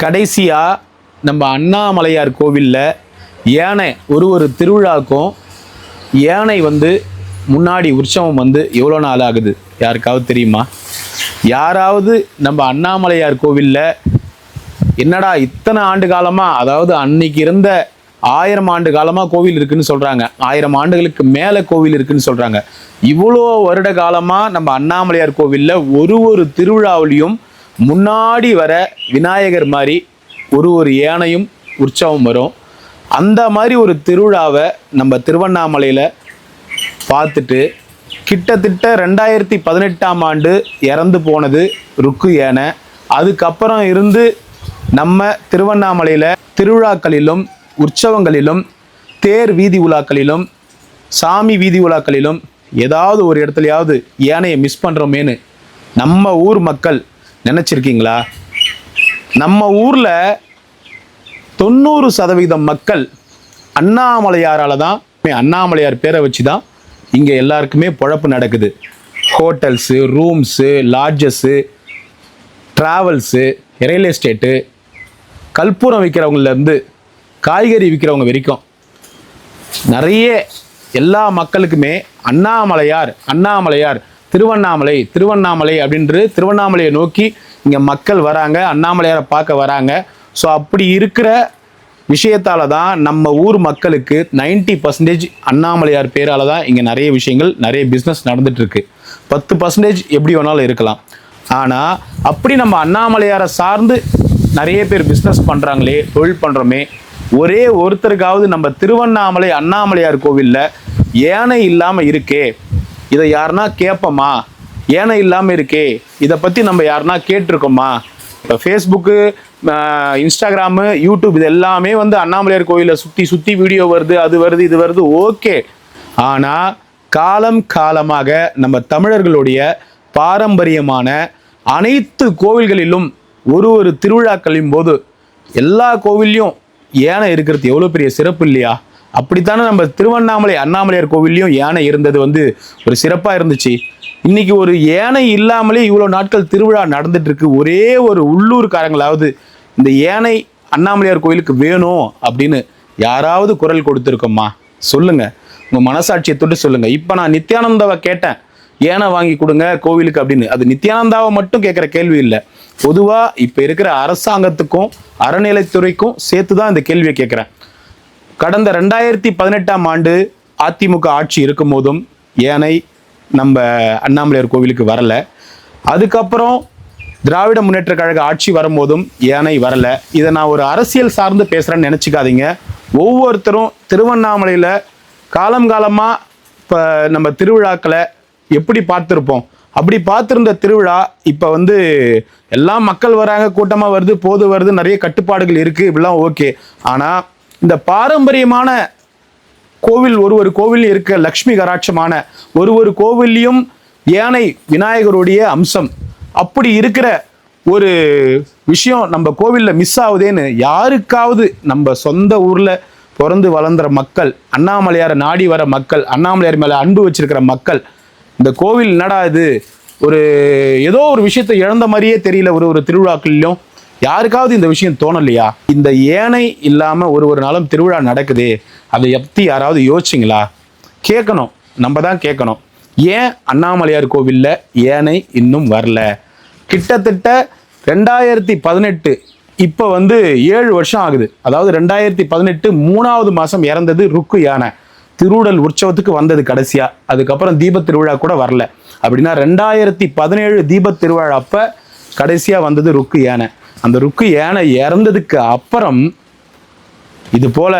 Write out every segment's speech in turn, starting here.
கடைசியாக நம்ம அண்ணாமலையார் கோவிலில் யானை ஒரு ஒரு திருவிழாக்கும் யானை வந்து முன்னாடி உற்சவம் வந்து எவ்வளோ நாள் ஆகுது? யாருக்காவது தெரியுமா? யாராவது நம்ம அண்ணாமலையார் கோவிலில் என்னடா இத்தனை ஆண்டு காலமாக அதாவது அன்னைக்கு இருந்த ஆயிரம் ஆண்டு காலமாக கோவில் இருக்குன்னு சொல்கிறாங்க ஆயிரம் ஆண்டுகளுக்கு மேலே கோவில் இருக்குன்னு சொல்கிறாங்க இவ்வளோ வருட காலமாக நம்ம அண்ணாமலையார் கோவிலில் ஒரு ஒரு திருவிழாவிலையும் முன்னாடி வர விநாயகர் மாதிரி ஒரு ஒரு யானையும் உற்சவம் வரும். அந்த மாதிரி ஒரு திருவிழாவை நம்ம திருவண்ணாமலையில் பார்த்துட்டு கிட்டத்தட்ட ரெண்டாயிரத்தி பதினெட்டாம் ஆண்டு இறந்து போனது ருக்கு யானை. அதுக்கப்புறம் இருந்து நம்ம திருவண்ணாமலையில் திருவிழாக்களிலும் உற்சவங்களிலும் தேர் வீதி உலாக்களிலும் சாமி வீதி உலாக்களிலும் ஏதாவது ஒரு இடத்துலையாவது யானையை மிஸ் பண்ணுறோமேனு நம்ம ஊர் மக்கள் நினச்சிருக்கீங்களா? நம்ம ஊரில் தொண்ணூறு சதவீதம் மக்கள் அண்ணாமலையாரால் தான் அண்ணாமலையார் பேரை வச்சு தான் இங்கே எல்லாருக்குமே பொழப்பு நடக்குது. Hotels rooms lodges travels real estate கற்பூரம் விற்கிறவங்கலேருந்து காய்கறி விற்கிறவங்க வரைக்கும் நிறைய எல்லா மக்களுக்குமே அண்ணாமலையார் அண்ணாமலையார் திருவண்ணாமலை திருவண்ணாமலை அப்படின்றது திருவண்ணாமலையை நோக்கி இங்கே மக்கள் வராங்க அண்ணாமலையாரை பார்க்க வராங்க. ஸோ அப்படி இருக்கிற விஷயத்தால தான் நம்ம ஊர் மக்களுக்கு 90% பர்சன்டேஜ் அண்ணாமலையார் பேரால தான் இங்கே நிறைய விஷயங்கள் நிறைய பிஸ்னஸ் நடந்துகிட்ருக்கு பத்து பர்சன்டேஜ் எப்படி வேணாலும் இருக்கலாம். ஆனால் அப்படி நம்ம அண்ணாமலையாரை சார்ந்து நிறைய பேர் பிஸ்னஸ் பண்ணுறாங்களே தொழில் பண்ணுறோமே ஒரே ஒருத்தருக்காவது நம்ம திருவண்ணாமலை அண்ணாமலையார் கோவிலில் ஏனை இல்லாமல் இருக்கே இதை யாருன்னா கேட்போமா? ஏனை இல்லாமல் இருக்கே. இதை பற்றி நம்ம யாருன்னா கேட்டிருக்கோமா? இப்போ ஃபேஸ்புக்கு இன்ஸ்டாகிராமு யூடியூப் இது எல்லாமே வந்து அண்ணாமலையார் கோயிலில் சுற்றி சுற்றி வீடியோ வருது அது வருது இது வருது ஓகே. ஆனால் காலம் காலமாக நம்ம தமிழர்களுடைய பாரம்பரியமான அனைத்து கோவில்களிலும் ஒரு ஒரு திருவிழாக்களின் போது எல்லா கோவில்லையும் யானை இருக்கிறது எவ்வளோ பெரிய சிறப்பு இல்லையா? அப்படித்தானே நம்ம திருவண்ணாமலை அண்ணாமலையார் கோவில்லையும் யானை இருந்தது வந்து ஒரு சிறப்பாக இருந்துச்சு. இன்னைக்கு ஒரு யானை இல்லாமலே இவ்வளோ நாட்கள் திருவிழா நடந்துட்டு இருக்கு ஒரே ஒரு உள்ளூர்காரங்களாவது இந்த யானை அண்ணாமலையார் கோயிலுக்கு வேணும் அப்படின்னு யாராவது குரல் கொடுத்துருக்கோமா சொல்லுங்க. உங்கள் மனசாட்சியை தொட்டு சொல்லுங்க. இப்போ நான் நித்யானந்தாவை கேட்டேன். ஏனை வாங்கி கொடுங்க கோவிலுக்கு அப்படின்னு. அது நித்யானந்தாவை மட்டும் கேட்குற கேள்வி இல்லை. பொதுவாக இப்போ இருக்கிற அரசாங்கத்துக்கும் அறநிலைத்துறைக்கும் சேர்த்து தான் இந்த கேள்வியை கேட்குறேன். கடந்த ரெண்டாயிரத்தி பதினெட்டாம் ஆண்டு அதிமுக ஆட்சி இருக்கும் போதும் ஏனை நம்ம அண்ணாமலையார் கோவிலுக்கு வரல. அதுக்கப்புறம் திராவிட முன்னேற்ற கழக ஆட்சி வரும்போதும் ஏனை வரல. இதை நான் ஒரு அரசியல் சார்ந்து பேசுகிறேன்னு நினச்சிக்காதீங்க. ஒவ்வொருத்தரும் திருவண்ணாமலையில் காலம் காலமாக இப்போ நம்ம திருவிழாக்களை எப்படி பார்த்துருப்போம்? அப்படி பார்த்துருந்த திருவிழா இப்போ வந்து எல்லா மக்கள் வராங்க கூட்டமாக வருது போது வருது நிறைய கட்டுப்பாடுகள் இருக்குது இப்படிலாம் ஓகே. ஆனால் இந்த பாரம்பரியமான கோவில் ஒரு ஒரு கோவில் இருக்க லக்ஷ்மி கராட்சமான ஒரு ஒரு கோவில்லையும் யானை விநாயகருடைய அம்சம். அப்படி இருக்கிற ஒரு விஷயம் நம்ம கோவிலில் மிஸ் ஆகுதேன்னு யாருக்காவது நம்ம சொந்த ஊரில் பிறந்து வளர்ந்துற மக்கள் அண்ணாமலையாரை நாடி வர மக்கள் அண்ணாமலையார் மேலே அன்பு வச்சிருக்கிற மக்கள் இந்த கோவில் என்னடா இது? ஒரு ஏதோ ஒரு விஷயத்தை இழந்த மாதிரியே தெரியல ஒரு ஒரு திருவிழாக்கள்லையும் யாருக்காவது இந்த விஷயம் தோணலையா? இந்த ஏனை இல்லாம ஒரு ஒரு நாளும் திருவிழா நடக்குதே. அதை எப்படி யாராவது யோசிச்சிங்களா? கேட்கணும். நம்ம தான் கேட்கணும். ஏன் அண்ணாமலையார் கோவிலில் ஏனை இன்னும் வரல? கிட்டத்தட்ட ரெண்டாயிரத்தி பதினெட்டு இப்போ வந்து ஏழு வருஷம் ஆகுது. அதாவது ரெண்டாயிரத்தி பதினெட்டு மூணாவது மாதம் இறந்தது ருக்கு யானை. திருவுடல் உற்சவத்துக்கு வந்தது கடைசியாக அதுக்கப்புறம் தீபத் திருவிழா கூட வரல. அப்படின்னா ரெண்டாயிரத்தி பதினேழு தீபத் திருவிழா அப்போ கடைசியாக வந்தது ருக்கு யானை. அந்த ருக்கு யானை இறந்ததுக்கு அப்புறம் இது போல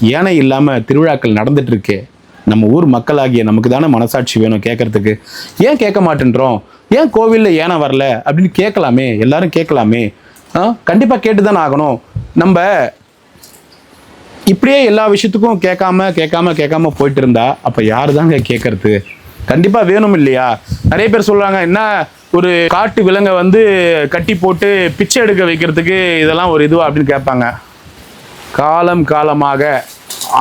யானை இல்லாமல் திருவிழாக்கள் நடந்துட்டு நம்ம ஊர் மக்களாகிய நமக்கு தானே மனசாட்சி வேணும் கேட்கறதுக்கு ஏன் கேட்க மாட்டேன்றோம்? ஏன் கோவிலில் யானை வரல? அப்படின்னு கேட்கலாமே. எல்லாரும் கேட்கலாமே. ஆ கண்டிப்பாக கேட்டு தானே ஆகணும். நம்ம இப்படியே எல்லா விஷயத்துக்கும் கேட்காம கேட்காம கேட்காம போயிட்டு இருந்தா அப்போ யார் தாங்க கேட்கறது கண்டிப்பாக வேணும் இல்லையா? நிறைய பேர் சொல்றாங்க என்ன ஒரு காட்டு விலங்கை வந்து கட்டி போட்டு பிச்சை எடுக்க வைக்கிறதுக்கு இதெல்லாம் ஒரு இதுவா அப்படின்னு கேட்பாங்க. காலம் காலமாக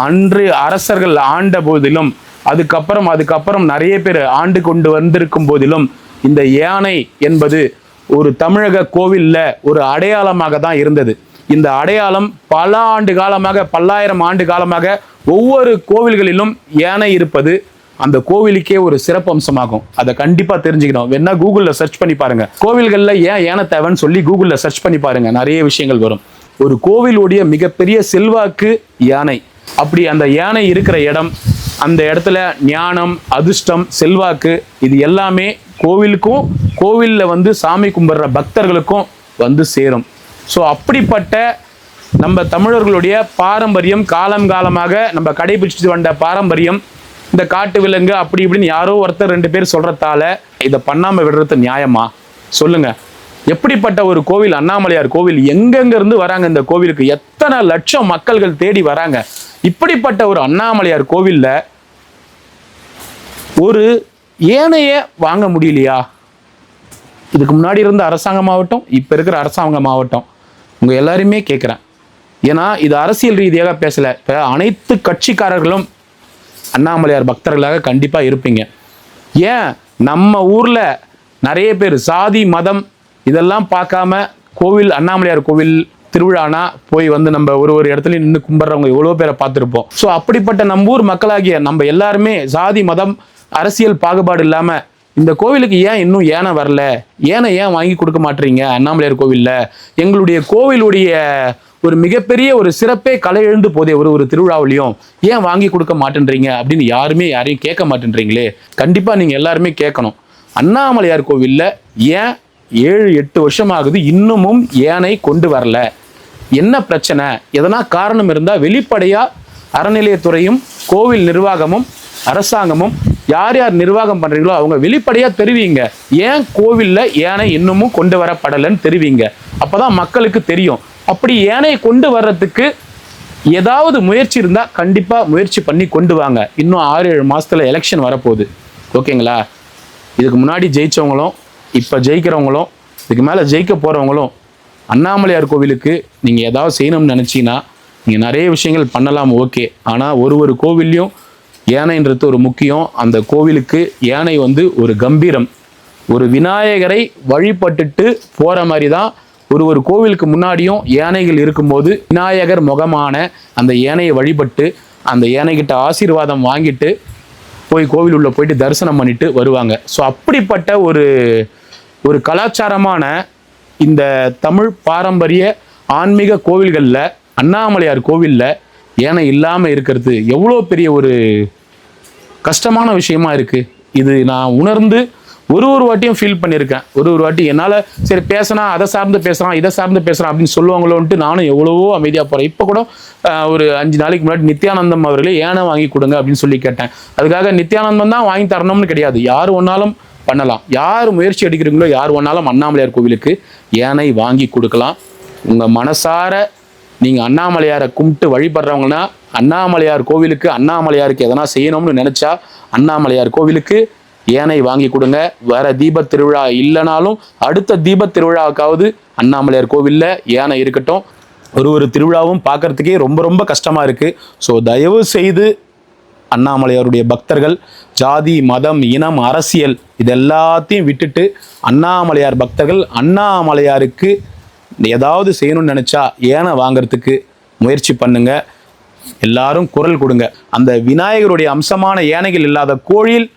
அன்று அரசர்கள் ஆண்ட போதிலும் அதுக்கப்புறம் அதுக்கப்புறம் நிறைய பேர் ஆண்டு கொண்டு வந்திருக்கும் போதிலும் இந்த யானை என்பது ஒரு தமிழக கோவிலில் ஒரு அடையாளமாக தான் இருந்தது. இந்த அடையாளம் பல ஆண்டு காலமாக பல்லாயிரம் ஆண்டு காலமாக ஒவ்வொரு கோவில்களிலும் யானை இருப்பது அந்த கோவிலுக்கே ஒரு சிறப்பம்சமாகும் அதை கண்டிப்பா தெரிஞ்சுக்கணும். வேணா கூகுள்ல சர்ச் பண்ணி பாருங்க. கோவில்கள்ல ஏன் யானை தேவைன்னு சொல்லி கூகுள்ல சர்ச் பண்ணி பாருங்க. நிறைய விஷயங்கள் வரும். ஒரு கோவிலுடைய மிகப்பெரிய செல்வாக்கு யானை. அப்படி அந்த யானை இருக்கிற இடம் அந்த இடத்துல ஞானம் அதிர்ஷ்டம் செல்வாக்கு இது எல்லாமே கோவிலுக்கும் கோவிலில் வந்து சாமி கும்பிட்ற பக்தர்களுக்கும் வந்து சேரும். ஸோ அப்படிப்பட்ட நம்ம தமிழர்களுடைய பாரம்பரியம் காலம் காலமாக நம்ம கடைபிடிச்சிட்டு வந்த பாரம்பரியம் இந்த காட்டு விலங்கு அப்படி இப்படின்னு யாரோ ஒருத்தர் ரெண்டு பேர் சொல்றதால இதை பண்ணாம விடுறது நியாயமா? சொல்லுங்க. எப்படிப்பட்ட ஒரு கோவில் அண்ணாமலையார் கோவில்? எங்கெங்க இருந்து வராங்க இந்த கோவிலுக்கு? எத்தனை லட்சம் மக்கள்கள் தேடி வராங்க? இப்படிப்பட்ட ஒரு அண்ணாமலையார் கோவில்ல ஒரு ஏனைய வாங்க முடியலையா? இதுக்கு முன்னாடி இருந்த அரசாங்கமாகட்டும் இப்போ இருக்கிற அரசாங்கமாகட்டும் உங்க எல்லாருமே கேட்குறேன் ஏன்னா இது அரசியல் ரீதியாக பேசல. இப்போ அனைத்து கட்சிக்காரர்களும் அண்ணாமலையார் பக்தர்களாக கண்டிப்பாக இருப்பீங்க. ஏன்? நம்ம ஊரில் நிறைய பேர் சாதி மதம் இதெல்லாம் பார்க்காம கோவில் அண்ணாமலையார் கோவில் திருவிழானா போய் வந்து நம்ம ஒரு ஒரு இடத்துல நின்று கும்பிட்றவங்க எவ்வளோ பேரை பார்த்துருப்போம். ஸோ அப்படிப்பட்ட நம்ம ஊர் மக்களாகிய நம்ம எல்லாருமே சாதி மதம் அரசியல் பாகுபாடு இல்லாமல் இந்த கோவிலுக்கு ஏன் இன்னும் ஏனை வரல? ஏனை ஏன் வாங்கி கொடுக்க மாட்டீங்க அண்ணாமலையார் கோவிலில்? எங்களுடைய கோவிலுடைய ஒரு மிகப்பெரிய ஒரு சிறப்பே கலை எழுந்து போதே ஒரு ஒரு திருவிழாவிலையும் ஏன் வாங்கி கொடுக்க மாட்டேன்றீங்க? அப்படின்னு யாருமே யாரையும் கேட்க மாட்டேன்றீங்களே? கண்டிப்பாக நீங்கள் எல்லாருமே கேட்கணும். அண்ணாமலையார் கோவில்ல ஏன் ஏழு எட்டு வருஷம் ஆகுது இன்னமும் ஏனை கொண்டு வரல? என்ன பிரச்சனை? எதனா காரணம் இருந்தால் வெளிப்படையாக அறநிலையத்துறையும் கோவில் நிர்வாகமும் அரசாங்கமும் யார் யார் நிர்வாகம் பண்ணுறீங்களோ அவங்க வெளிப்படையாக தெரிவிங்க. ஏன் கோவில்ல யானை இன்னமும் கொண்டு வரப்படலைன்னு தெரிவிங்க. அப்போதான் மக்களுக்கு தெரியும். அப்படி யானையை கொண்டு வர்றதுக்கு ஏதாவது முயற்சி இருந்தால் கண்டிப்பாக முயற்சி பண்ணி கொண்டு வாங்க. இன்னும் ஆறு ஏழு மாதத்தில் எலெக்ஷன் வரப்போகுது. ஓகேங்களா? இதுக்கு முன்னாடி ஜெயித்தவங்களும் இப்போ ஜெயிக்கிறவங்களும் இதுக்கு மேலே ஜெயிக்க போகிறவங்களும் அண்ணாமலையார் கோவிலுக்கு நீங்கள் ஏதாவது செய்யணும்னு நினச்சிங்கன்னா நீங்கள் நிறைய விஷயங்கள் பண்ணலாம் ஓகே. ஆனால் ஒரு ஒரு கோவில்லையும் யானைன்றது ஒரு முக்கியம். அந்த கோவிலுக்கு யானை வந்து ஒரு கம்பீரம். ஒரு விநாயகரை வழிபட்டுட்டு போகிற மாதிரி தான் ஒரு ஒரு கோவிலுக்கு முன்னாடியும் யானைகள் இருக்கும்போது விநாயகர் முகமான அந்த யானையை வழிபட்டு அந்த யானைகிட்ட ஆசீர்வாதம் வாங்கிட்டு போய் கோவில் உள்ள போயிட்டு தரிசனம் பண்ணிட்டு வருவாங்க. ஸோ அப்படிப்பட்ட ஒரு ஒரு கலாச்சாரமான இந்த தமிழ் பாரம்பரிய ஆன்மீக கோவில்களில் அண்ணாமலையார் கோவிலில் ஏனை இல்லாமல் இருக்கிறது எவ்வளோ பெரிய ஒரு கஷ்டமான விஷயமா இருக்குது இது நான் உணர்ந்து ஒரு ஒரு வாட்டியும் ஃபீல் பண்ணியிருக்கேன். ஒரு ஒரு வாட்டி என்னால் சரி பேசினா அதை சார்ந்து பேசுகிறான் இதை சார்ந்து பேசுகிறான் அப்படின்னு சொல்லுவாங்களோன்ட்டு நானும் எவ்வளவோ அமைதியாக போகிறேன் இப்போ கூட ஒரு அஞ்சு நாளைக்கு முன்னாடி நித்யானந்தம் அவர்களே ஏனை வாங்கி கொடுங்க அப்படின்னு சொல்லி கேட்டேன். அதுக்காக நித்யானந்தம் தான் வாங்கி தரணும்னு கிடையாது. யார் ஒன்றாலும் பண்ணலாம். யார் முயற்சி எடுக்கிறீங்களோ யார் ஒன்றாலும் அண்ணாமலையார் கோவிலுக்கு ஏனை வாங்கி கொடுக்கலாம். உங்கள் மனசார நீங்கள் அண்ணாமலையாரை கும்பிட்டு வழிபடுறவங்கன்னா அண்ணாமலையார் கோவிலுக்கு அண்ணாமலையாருக்கு எதனா செய்யணும்னு நினச்சா அண்ணாமலையார் கோவிலுக்கு ஏனை வாங்கி கொடுங்க. வேற தீப திருவிழா இல்லைனாலும் அடுத்த தீப திருவிழாவுக்காவது அண்ணாமலையார் கோவிலில் யானை இருக்கட்டும். ஒரு ஒரு திருவிழாவும் பார்க்கறதுக்கே ரொம்ப ரொம்ப கஷ்டமாக இருக்குது ஸோ தயவு செய்து அண்ணாமலையாருடைய பக்தர்கள் ஜாதி மதம் இனம் அரசியல் இது எல்லாத்தையும் விட்டுட்டு அண்ணாமலையார் பக்தர்கள் அண்ணாமலையாருக்கு ஏதாவது செய்யணும்னு நினச்சா ஏனை வாங்குறதுக்கு முயற்சி பண்ணுங்க. எல்லாரும் குரல் கொடுங்க. அந்த விநாயகருடைய அம்சமான யானைகள் இல்லாத கோழில்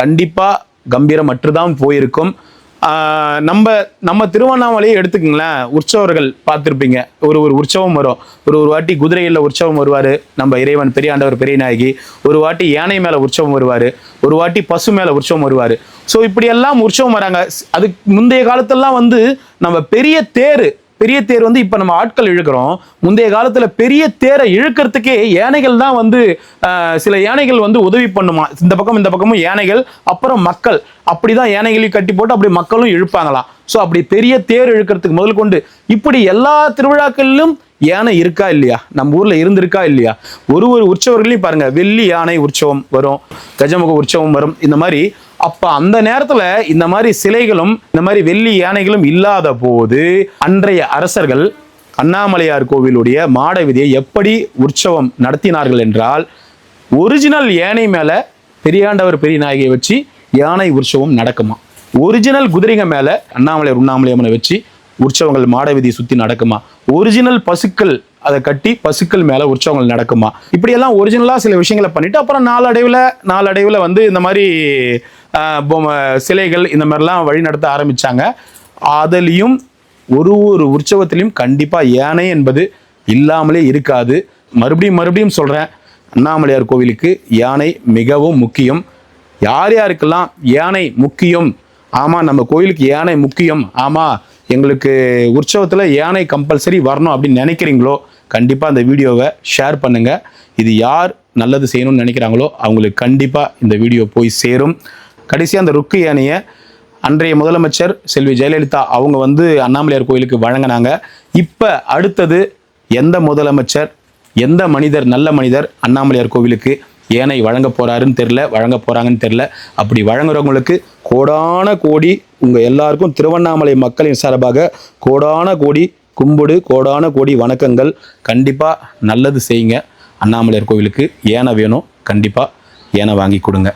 கண்டிப்பாக கம்பீரமற்று தான் போயிருக்கும் நம்ம நம்ம திருவண்ணாமலையை எடுத்துக்கங்களேன். உற்சவர்கள் பார்த்துருப்பீங்க. ஒரு ஒரு உற்சவம் வரும். ஒரு ஒரு வாட்டி குதிரையில் உற்சவம் வருவார். நம்ம இறைவன் பெரியாண்டவர் பெரியநாயகி ஒரு வாட்டி யானை மேலே உற்சவம் வருவார். ஒரு வாட்டி பசு மேலே உற்சவம் வருவார். ஸோ இப்படியெல்லாம் உற்சவம் வராங்க. அதுக்கு முந்தைய காலத்தெல்லாம் வந்து நம்ம பெரிய தேர் பெரிய தேர் வந்து இப்போ நம்ம ஆட்கள் இழுக்கிறோம். முந்தைய காலத்தில் பெரிய தேரை இழுக்கிறதுக்கே யானைகள் தான் வந்து சில யானைகள் வந்து உதவி பண்ணுமா? இந்த பக்கம் இந்த பக்கமும் யானைகள் அப்புறம் மக்கள். அப்படி தான் யானைகளையும் கட்டி போட்டு அப்படி மக்களும் இழுப்பாங்களாம் ஸோ அப்படி பெரிய தேர் இழுக்கிறதுக்கு முதல் கொண்டு இப்படி எல்லா திருவிழாக்களிலும் யானை இருக்கா இல்லையா? நம்ம ஊரில் இருந்திருக்கா இல்லையா? ஒரு ஒரு உற்சவர்களையும் பாருங்க. வெள்ளி யானை உற்சவம் வரும் கஜமுக உற்சவம் வரும். இந்த மாதிரி அப்போ அந்த நேரத்தில் இந்த மாதிரி சிலைகளும் இந்த மாதிரி வெள்ளி யானைகளும் இல்லாத போது அன்றைய அரசர்கள் அண்ணாமலையார் கோவிலுடைய மாட விதியை எப்படி உற்சவம் நடத்தினார்கள் என்றால் ஒரிஜினல் யானை மேலே பெரியாண்டவர் பெரிய நாயகியை வச்சு யானை உற்சவம் நடக்குமா? ஒரிஜினல் குதிரைங்க மேலே அண்ணாமலையார் உண்ணாமலை அம்மனை வச்சு உற்சவங்கள் மாட விதியை சுற்றி நடக்குமா? ஒரிஜினல் பசுக்கள் அதை கட்டி பசுக்கள் மேலே உற்சவங்கள் நடக்குமா? இப்படியெல்லாம் ஒரிஜினலாக சில விஷயங்களை பண்ணிவிட்டு அப்புறம் நாளடைவில் நாளடைவில் வந்து இந்த மாதிரி பொம்மை சிலைகள் இந்த மாதிரிலாம் வழி நடத்த ஆரம்பிச்சாங்க. அதுலேயும் ஒரு ஒரு உற்சவத்திலையும் கண்டிப்பாக யானை என்பது இல்லாமலே இருக்காது. மறுபடியும் மறுபடியும் சொல்கிறேன் அண்ணாமலையார் கோவிலுக்கு யானை மிகவும் முக்கியம். யார் யாருக்கெல்லாம் யானை முக்கியம்? ஆமாம் நம்ம கோயிலுக்கு யானை முக்கியம். ஆமாம் எங்களுக்கு உற்சவத்தில் யானை கம்பல்சரி வரணும் அப்படின்னு நினைக்கிறீங்களோ கண்டிப்பாக அந்த வீடியோவை ஷேர் பண்ணுங்கள் இது யார் நல்லது செய்யணும்னு நினைக்கிறாங்களோ அவங்களுக்கு கண்டிப்பாக இந்த வீடியோ போய் சேரும். கடைசியாக அந்த ருக்கு யானையை அன்றைய முதலமைச்சர் செல்வி ஜெயலலிதா அவங்க வந்து அண்ணாமலையார் கோயிலுக்கு வழங்கினாங்க. இப்போ அடுத்தது எந்த முதலமைச்சர் எந்த மனிதர் நல்ல மனிதர் அண்ணாமலையார் கோவிலுக்கு ஏனை வழங்க போகிறாருன்னு தெரில வழங்க போகிறாங்கன்னு தெரில அப்படி வழங்குறவங்களுக்கு கோடான கோடி உங்கள் எல்லாருக்கும் திருவண்ணாமலை மக்களின் சார்பாக கோடான கோடி கும்பிடு கோடான கோடி வணக்கங்கள். கண்டிப்பாக நல்லது செய்யுங்க. அண்ணாமலையார் கோவிலுக்கு ஏனை வேணும் கண்டிப்பாக ஏனை வாங்கி கொடுங்க.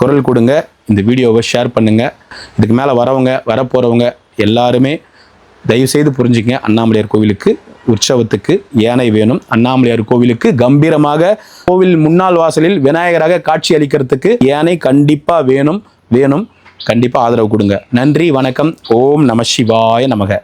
குரல் கொடுங்க. இந்த வீடியோவை ஷேர் பண்ணுங்கள் இதுக்கு மேலே வரவங்க வரப்போகிறவங்க எல்லாருமே தயவுசெய்து புரிஞ்சுக்கங்க. அண்ணாமலையார் கோவிலுக்கு உற்சவத்துக்கு யானை வேணும். அண்ணாமலையார் கோவிலுக்கு கம்பீரமாக கோவில் முன்னாள் வாசலில் விநாயகராக காட்சி அளிக்கிறதுக்கு யானை கண்டிப்பாக வேணும் வேணும். கண்டிப்பாக ஆதரவு கொடுங்க. நன்றி வணக்கம். ஓம் நம சிவாய நமக.